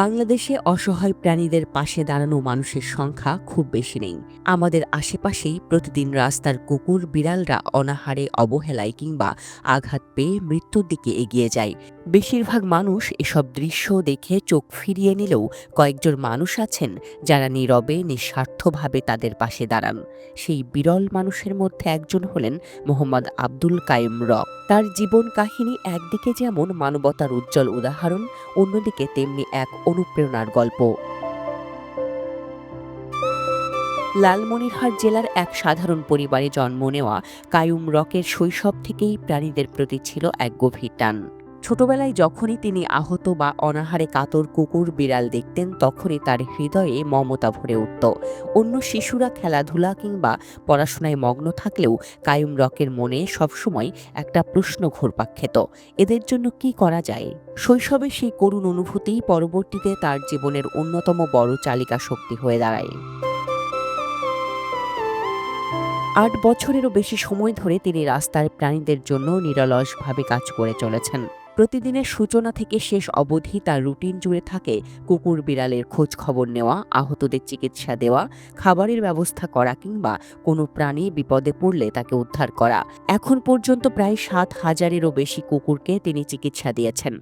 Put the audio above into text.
বাংলাদেশে অসহায় প্রাণীদের পাশে দাঁড়ানো মানুষের সংখ্যা খুব বেশি নেই। আমাদের আশেপাশেই প্রতিদিন রাস্তার কুকুর, বিড়ালরা অনাহারে, অবহেলায় কিংবা আঘাত পেয়ে মৃত্যুর দিকে এগিয়ে যায়। বেশিরভাগ মানুষ এসব দৃশ্য দেখে চোখ ফিরিয়ে নিলেও কয়েকজন মানুষ আছেন যারা নীরবে নিঃস্বার্থভাবে তাদের পাশে দাঁড়ান। সেই বিরল মানুষের মধ্যে একজন হলেন মোহাম্মদ আব্দুল কায়েম রক তার জীবন কাহিনী একদিকে যেমন মানবতার উজ্জ্বল উদাহরণ, অন্যদিকে তেমনি এক অনুপ্রেরণার গল্প। লালমনিরহাট জেলার এক সাধারণ পরিবারে জন্ম নেওয়া কায়ুম রকের শৈশব থেকেই প্রাণীদের প্রতি ছিল এক গভীর টান। ছোটবেলায় যখনই তিনি আহত বা অনাহারে কাতর কুকুর বিড়াল দেখতেন, তখনই তার হৃদয়ে মমতা ভরে উঠত। অন্য শিশুরা খেলাধুলা কিংবা পড়াশোনায় মগ্ন থাকলেও কায়ুম রকের মনে সবসময় একটা প্রশ্ন ঘুরপাক খেত, এদের জন্য কি করা যায়? শৈশবে সেই করুণ অনুভূতি পরবর্তীতে তার জীবনের অন্যতম বড় চালিকা শক্তি হয়ে দাঁড়ায়। আট বছরেরও বেশি সময় ধরে তিনি রাস্তার প্রাণীদের জন্য নিরলসভাবে কাজ করে চলেছেন। প্রতিদিনের সূচনা থেকে শেষ অবধি তার রুটিন জুড়ে থাকে কুকুর বিড়ালের খোঁজ খবর নেওয়া, আহতদের চিকিৎসা দেওয়া, খাবারের ব্যবস্থা করা কিংবা কোনো প্রাণী বিপদে পড়লে তাকে উদ্ধার করা। এখন পর্যন্ত প্রায় সাত হাজারেরও বেশি কুকুরকে তিনি চিকিৎসা দিয়েছেন।